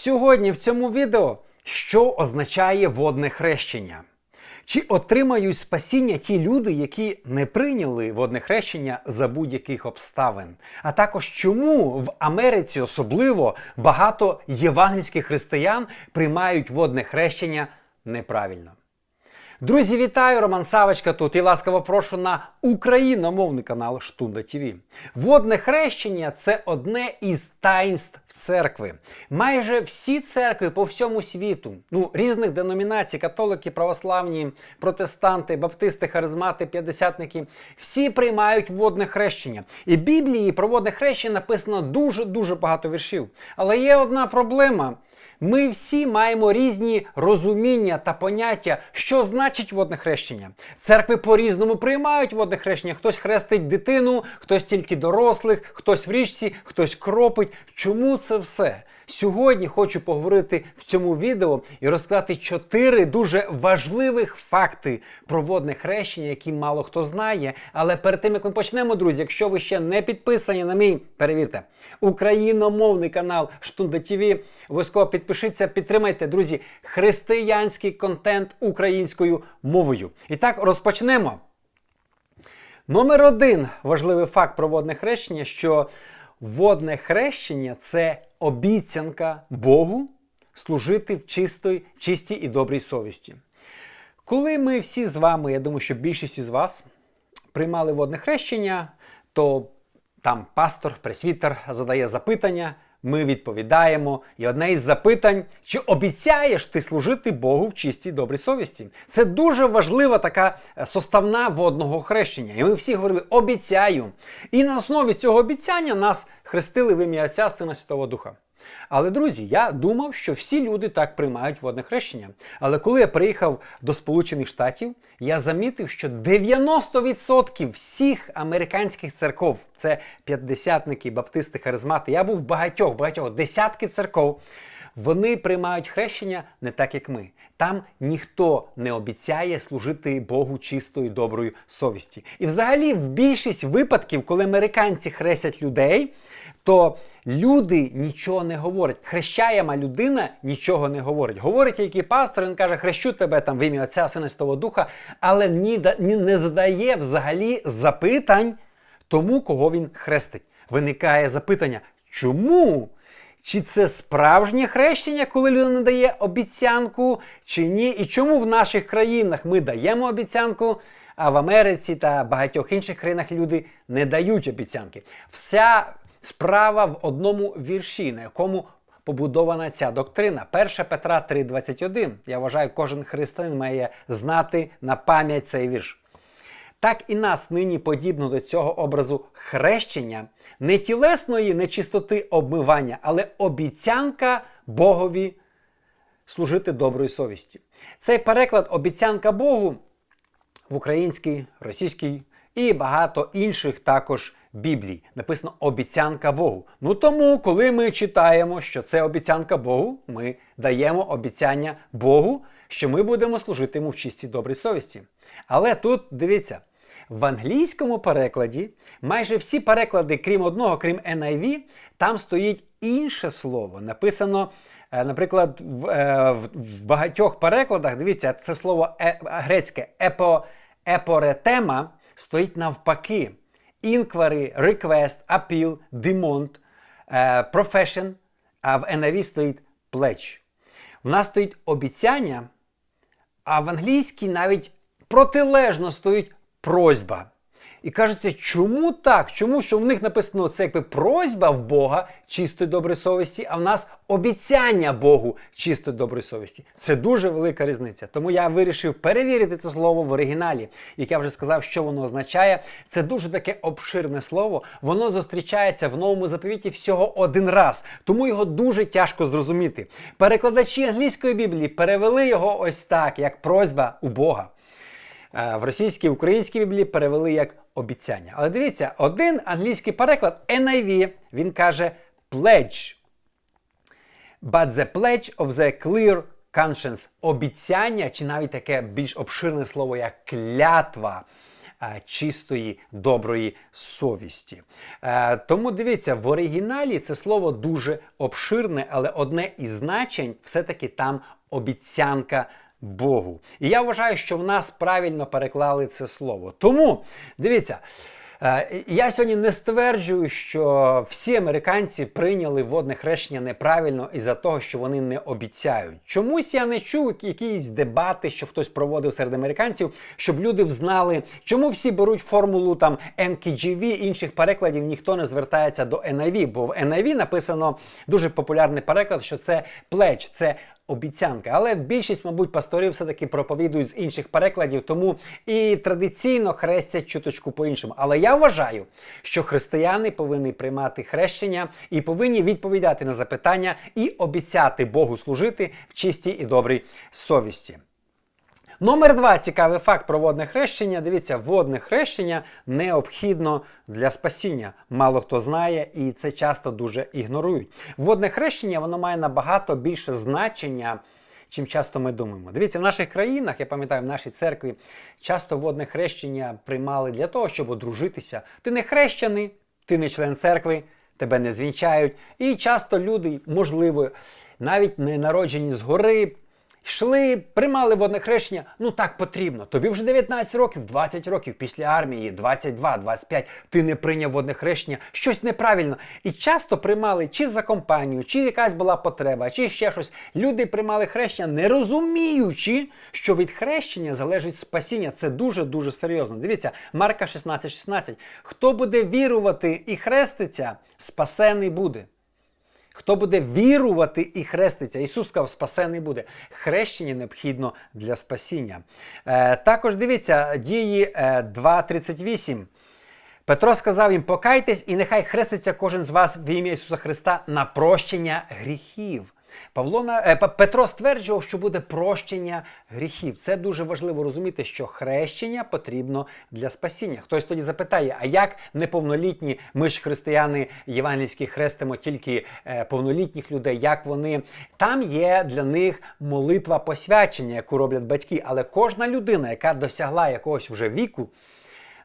Сьогодні в цьому відео що означає водне хрещення? Чи отримають спасіння ті люди, які не прийняли водне хрещення за будь-яких обставин? А також чому в Америці особливо багато євангельських християн приймають водне хрещення неправильно? Друзі, вітаю! Роман Савочка тут і ласкаво прошу на україномовний канал Штунда ТВ. Водне хрещення це одне із таїнств церкви. Майже всі церкви по всьому світу, ну різних деномінацій, католики, православні, протестанти, баптисти, харизмати, п'ятдесятники, всі приймають водне хрещення. І Біблії про водне хрещення написано дуже дуже багато віршів. Але є одна проблема. Ми всі маємо різні розуміння та поняття, що значить водне хрещення. Церкви по-різному приймають водне хрещення. Хтось хрестить дитину, хтось тільки дорослих, хтось в річці, хтось кропить. Чому це все? Сьогодні хочу поговорити в цьому відео і розказати чотири дуже важливих факти про водне хрещення, які мало хто знає. Але перед тим як ми почнемо, друзі, якщо ви ще не підписані на мій, перевірте, україномовний канал Штунда ТВ, обов'язково підпишіться, підтримайте, друзі, християнський контент українською мовою. І так розпочнемо. Номер один важливий факт про водне хрещення, що водне хрещення це обіцянка Богу служити в чистій, чистій і добрій совісті. Коли ми всі з вами, я думаю, що більшість із вас приймали водне хрещення, то там пастор, пресвітер задає запитання, ми відповідаємо. І одне із запитань: чи обіцяєш ти служити Богу в чистій добрій совісті? Це дуже важлива така е, составна водного хрещення. І ми всі говорили обіцяю. І на основі цього обіцяння нас хрестили в ім'я Отця Сина Святого Духа. Але, друзі, я думав, що всі люди так приймають водне хрещення. Але коли я приїхав до Сполучених Штатів, я замітив, що 90% всіх американських церков це п'ятдесятники, баптисти, харизмати. Я був в багатьох, багатьох десятки церков. Вони приймають хрещення не так, як ми. Там ніхто не обіцяє служити Богу чистою доброю совісті. І взагалі, в більшість випадків, коли американці хрестять людей, то люди нічого не говорять. Хрещаєма людина нічого не говорить. Говорить який пастор, він каже, хрещу тебе там в ім'я Отця Сина Святого Духа, але ні, ні, не задає взагалі запитань тому, кого він хрестить. Виникає запитання, чому? Чи це справжнє хрещення, коли людина дає обіцянку, чи ні? І чому в наших країнах ми даємо обіцянку, а в Америці та багатьох інших країнах люди не дають обіцянки? Вся Справа в одному вірші, на якому побудована ця доктрина. 1 Петра 3,21. Я вважаю, кожен християнин має знати на пам'ять цей вірш. Так і нас нині подібно до цього образу хрещення, не тілесної нечистоти обмивання, але обіцянка Богові служити доброї совісті. Цей переклад обіцянка Богу в українській, російській і багато інших також Біблії. Написано обіцянка Богу. Ну тому, коли ми читаємо, що це обіцянка Богу, ми даємо обіцяння Богу, що ми будемо служити йому в чистій добрій совісті. Але тут дивіться. В англійському перекладі майже всі переклади, крім одного, крім NIV, там стоїть інше слово. Написано, е, наприклад, в, е, в багатьох перекладах, дивіться, це слово е, грецьке епо, епоретема стоїть навпаки. Інквари, request, appeal, demand, profession, а в NIV стоїть pledge. У нас стоїть обіцяння, а в англійській навіть протилежно стоїть просьба. І кажеться, чому так? Чому що в них написано це якби просьба в Бога чистої доброї совісті, а в нас обіцяння Богу чистої доброї совісті? Це дуже велика різниця. Тому я вирішив перевірити це слово в оригіналі, як я вже сказав, що воно означає. Це дуже таке обширне слово. Воно зустрічається в новому заповіті всього один раз, тому його дуже тяжко зрозуміти. Перекладачі англійської біблії перевели його ось так, як просьба у Бога. Е, в російській українській біблії перевели як обіцяння. Але дивіться, один англійський переклад NIV, він каже pledge. But the pledge of the clear conscience обіцяння, чи навіть таке більш обширне слово, як клятва. е, чистої, доброї совісті. Е, Тому дивіться, в оригіналі це слово дуже обширне, але одне із значень все-таки там обіцянка. Богу. І я вважаю, що в нас правильно переклали це слово. Тому дивіться. Е, Я сьогодні не стверджую, що всі американці прийняли водне хрещення неправильно із-за того, що вони не обіцяють. Чомусь я не чув якісь дебати, що хтось проводив серед американців, щоб люди взнали, чому всі беруть формулу там NKGV, інших перекладів ніхто не звертається до NIV, бо в NIV написано дуже популярний переклад, що це плеч, це обіцянка. Але більшість, мабуть, пасторів все-таки проповідують з інших перекладів, тому і традиційно хрестять чуточку по-іншому. Але я вважаю, що християни повинні приймати хрещення і повинні відповідати на запитання і обіцяти Богу служити в чистій і добрій совісті. Номер два цікавий факт про водне хрещення. Дивіться, водне хрещення необхідно для спасіння. Мало хто знає, і це часто дуже ігнорують. Водне хрещення воно має набагато більше значення. Чим часто ми думаємо. Дивіться, в наших країнах, я пам'ятаю, в нашій церкві часто водне хрещення приймали для того, щоб одружитися. Ти не хрещений, ти не член церкви, тебе не звінчають. І часто люди, можливо, навіть не народжені згори, йшли, приймали водне хрещення. Ну так потрібно. Тобі вже 19 років, 20 років після армії, 22, 25, ти не прийняв водне хрещення, щось неправильно. І часто приймали чи за компанію, чи якась була потреба, чи ще щось. Люди приймали хрещення, не розуміючи, що від хрещення залежить спасіння. Це дуже-дуже серйозно. Дивіться, Марка 16,16. 16. Хто буде вірувати і хреститься, спасений буде. Хто буде вірувати і хреститься, Ісус сказав, спасений буде. Хрещення необхідно для спасіння. Е, також дивіться, дії е, 2.38. Петро сказав їм: покайтесь, і нехай хреститься кожен з вас в ім'я Ісуса Христа на прощення гріхів. Павло е, Петро стверджував, що буде прощення гріхів. Це дуже важливо розуміти, що хрещення потрібно для спасіння. Хтось тоді запитає, а як неповнолітні, ми ж християни євангельські хрестимо тільки е, повнолітніх людей, як вони там є для них молитва посвячення, яку роблять батьки. Але кожна людина, яка досягла якогось вже віку.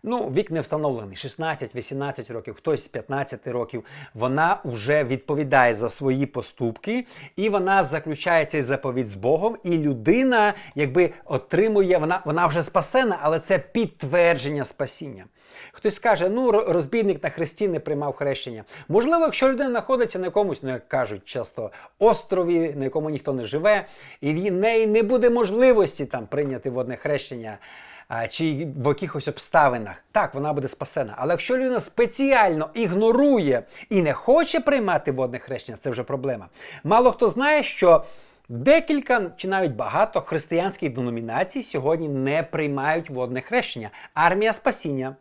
Ну, вік не встановлений 16-18 років, хтось з 15 років. Вона вже відповідає за свої поступки, і вона заключає цей заповідь з Богом. І людина, якби отримує, вона вона вже спасена, але це підтвердження спасіння. Хтось скаже, ну розбійник на хресті не приймав хрещення. Можливо, якщо людина знаходиться на якомусь, ну як кажуть часто, острові, на якому ніхто не живе, і в неї не буде можливості там прийняти водне хрещення чи в якихось обставинах, так, вона буде спасена. Але якщо людина спеціально ігнорує і не хоче приймати водне хрещення, це вже проблема. Мало хто знає, що. Декілька чи навіть багато християнських деномінацій сьогодні не приймають водне хрещення. Армія спасіння,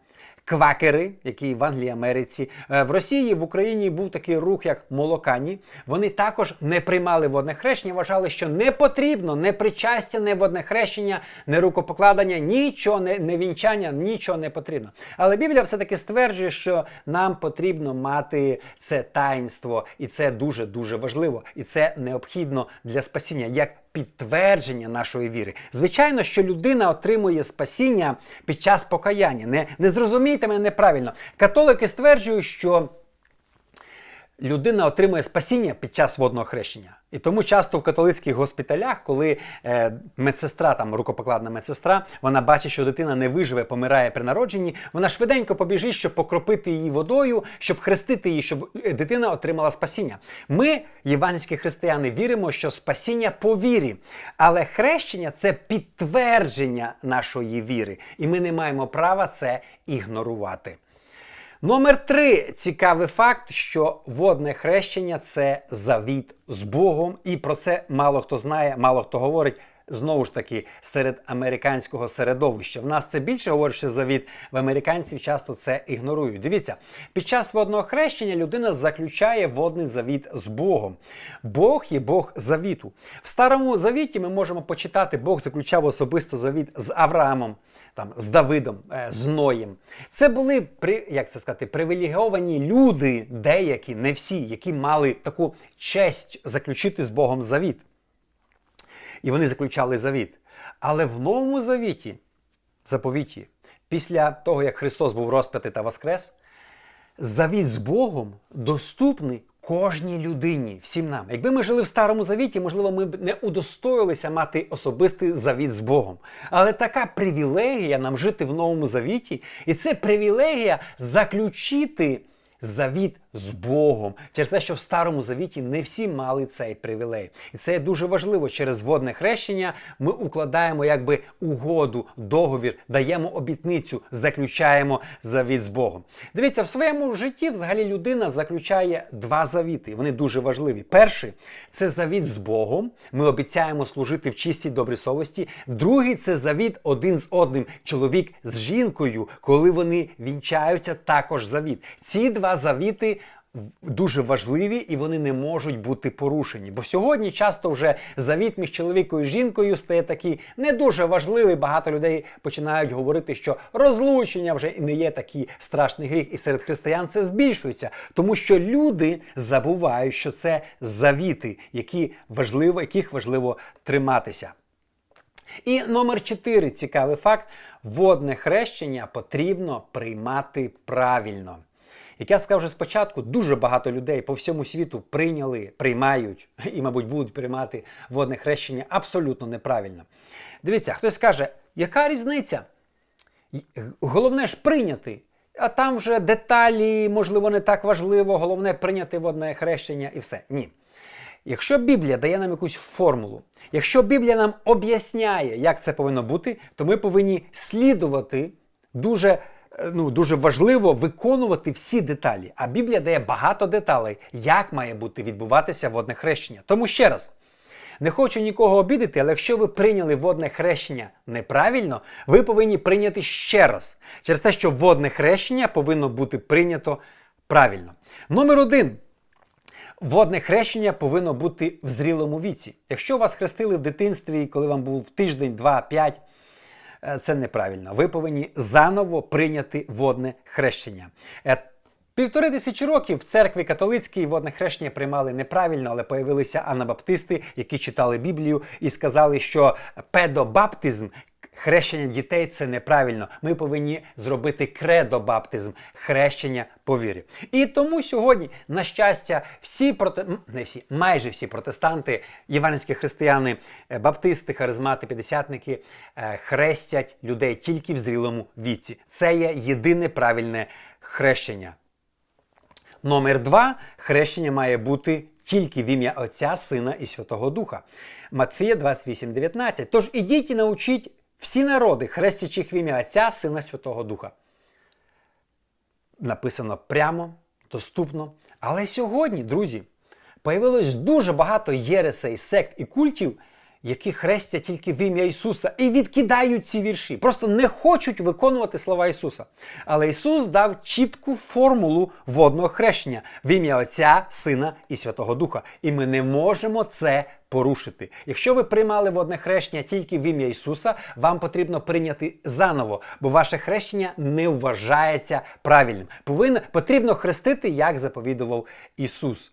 квакери, які в Англії, Америці, е, в Росії, в Україні був такий рух, як молокані. Вони також не приймали водне хрещення, вважали, що не потрібно не причастя, не водне хрещення, не рукопокладення, нічого не, не вінчання, нічого не потрібно. Але Біблія все-таки стверджує, що нам потрібно мати це таїнство, і це дуже дуже важливо, і це необхідно для спасіння. як підтвердження нашої віри. Звичайно, що людина отримує спасіння під час покаяння. Не, не зрозумійте мене неправильно. Католики стверджують, що людина отримує спасіння під час водного хрещення. І тому часто в католицьких госпіталях, коли е, медсестра, там рукопокладна медсестра, вона бачить, що дитина не виживе, помирає при народженні, вона швиденько побіжить, щоб покропити її водою, щоб хрестити її, щоб е, дитина отримала спасіння. Ми, євангельські християни, віримо, що спасіння по вірі, але хрещення це підтвердження нашої віри, і ми не маємо права це ігнорувати. Номер три цікавий факт, що водне хрещення це завіт з Богом, і про це мало хто знає, мало хто говорить. Знову ж таки, серед американського середовища. В нас це більше говорить, що завіт в американців часто це ігнорують. Дивіться, під час водного хрещення людина заключає водний завіт з Богом. Бог є Бог завіту. В старому завіті ми можемо почитати, Бог заключав особисто завіт з Авраамом там з Давидом, е, з Ноєм. Це були як це сказати, привілеговані люди, деякі, не всі, які мали таку честь заключити з Богом завіт. І вони заключали завіт. Але в новому завіті, заповіті, після того, як Христос був розп'ятий та воскрес, завіт з Богом доступний кожній людині, всім нам. Якби ми жили в старому завіті, можливо, ми б не удостоїлися мати особистий завіт з Богом. Але така привілегія нам жити в новому завіті, і це привілегія заключити завіт з Богом через те, що в старому завіті не всі мали цей привілей. І це дуже важливо. Через водне хрещення ми укладаємо якби угоду, договір, даємо обітницю, заключаємо завіт з Богом. Дивіться, в своєму житті взагалі людина заключає два завіти. Вони дуже важливі. Перший це завіт з Богом. Ми обіцяємо служити в чистій добрій совісті. Другий це завіт один з одним, чоловік з жінкою, коли вони вінчаються, також завіт. Ці два завіти дуже важливі і вони не можуть бути порушені. Бо сьогодні часто вже завіт між чоловіком і жінкою стає такий не дуже важливий. Багато людей починають говорити, що розлучення вже не є такий страшний гріх, і серед християн це збільшується, тому що люди забувають, що це завіти, які важливо, яких важливо триматися. І номер 4 цікавий факт: водне хрещення потрібно приймати правильно. Як я сказав вже спочатку, дуже багато людей по всьому світу прийняли, приймають і, мабуть, будуть приймати водне хрещення абсолютно неправильно. Дивіться, хтось скаже, яка різниця? Головне ж прийняти. А там вже деталі, можливо, не так важливо, головне прийняти водне хрещення і все. Ні. Якщо Біблія дає нам якусь формулу, якщо Біблія нам об'ясняє, як це повинно бути, то ми повинні слідувати дуже ну, дуже важливо виконувати всі деталі. А Біблія дає багато деталей, як має бути відбуватися водне хрещення. Тому ще раз. Не хочу нікого обідати, але якщо ви прийняли водне хрещення неправильно, ви повинні прийняти ще раз. Через те, що водне хрещення повинно бути прийнято правильно. Номер один. Водне хрещення повинно бути в зрілому віці. Якщо вас хрестили в дитинстві, коли вам був тиждень, два, п'ять, Е, це неправильно. Ви повинні заново прийняти водне хрещення. Е, півтори тисячі років в церкві католицькій водне хрещення приймали неправильно, але появилися анабаптисти, які читали Біблію і сказали, що педобаптизм Хрещення дітей це неправильно. Ми повинні зробити кредобаптизм, хрещення по вірі. І тому сьогодні, на щастя, всі проте... не всі, майже всі протестанти, євангельські християни, е, баптисти, харизмати, п'ятдесятники е, хрестять людей тільки в зрілому віці. Це є єдине правильне хрещення. Номер два хрещення має бути тільки в ім'я Отця, Сина і Святого Духа. Матфія 28,19. Тож ідіть і научіть всі народи, хрестячих в ім'я Отця, Сина Святого Духа. Написано прямо, доступно. Але сьогодні, друзі, появилось дуже багато єресей, сект і культів, які хрестять тільки в ім'я Ісуса і відкидають ці вірші. Просто не хочуть виконувати слова Ісуса. Але Ісус дав чітку формулу водного хрещення в ім'я Отця, Сина і Святого Духа. І ми не можемо це порушити. Якщо ви приймали водне хрещення тільки в ім'я Ісуса, вам потрібно прийняти заново, бо ваше хрещення не вважається правильним. Повинно, потрібно хрестити, як заповідував Ісус.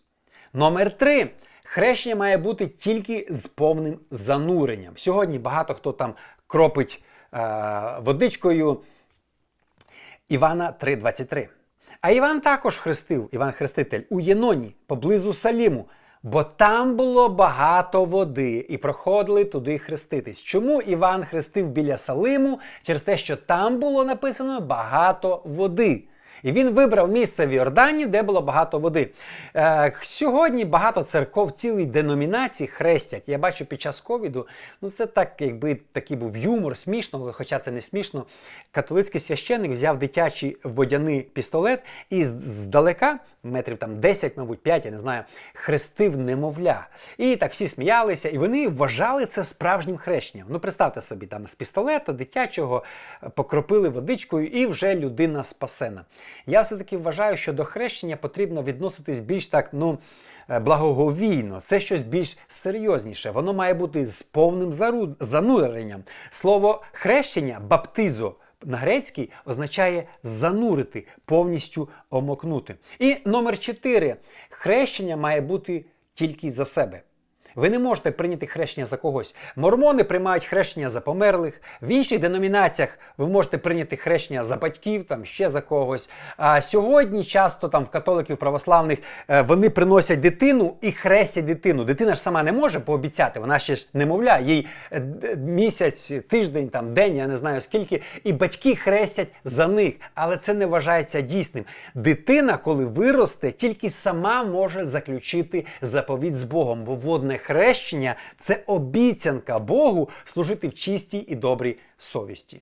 Номер три. Хрещення має бути тільки з повним зануренням. Сьогодні багато хто там кропить е, водичкою Івана 3,23. А Іван також хрестив, Іван Хреститель, у Єноні поблизу Саліму. Бо там було багато води, і проходили туди хреститись. Чому Іван хрестив біля Салиму? Через те, що там було написано багато води. І він вибрав місце в Йордані, де було багато води. Е, Сьогодні багато церков цілої деномінації хрестять. Я бачу під час ковіду, ну це так, якби такий був юмор, смішно, хоча це не смішно. Католицький священник взяв дитячий водяний пістолет і здалека, метрів там 10, мабуть, 5, я не знаю, хрестив немовля. І так всі сміялися, і вони вважали це справжнім хрещенням. Ну, представте собі, там з пістолета дитячого покропили водичкою, і вже людина спасена. Я все-таки вважаю, що до хрещення потрібно відноситись більш так, ну. Е, благоговійно, це щось більш серйозніше. Воно має бути з повним зануренням. Слово хрещення, баптизо на грецький означає занурити, повністю омокнути. І номер 4. Хрещення має бути тільки за себе. Ви не можете прийняти хрещення за когось. Мормони приймають хрещення за померлих. В інших деномінаціях ви можете прийняти хрещення за батьків, там ще за когось. А сьогодні часто там в католиків православних е, вони приносять дитину і хрестять дитину. Дитина ж сама не може пообіцяти, вона ще ж немовля, їй е, місяць, тиждень, там день, я не знаю скільки, і батьки хрестять за них. Але це не вважається дійсним. Дитина, коли виросте, тільки сама може заключити заповідь з Богом, бо водне хрещення це обіцянка Богу служити в чистій і добрій совісті.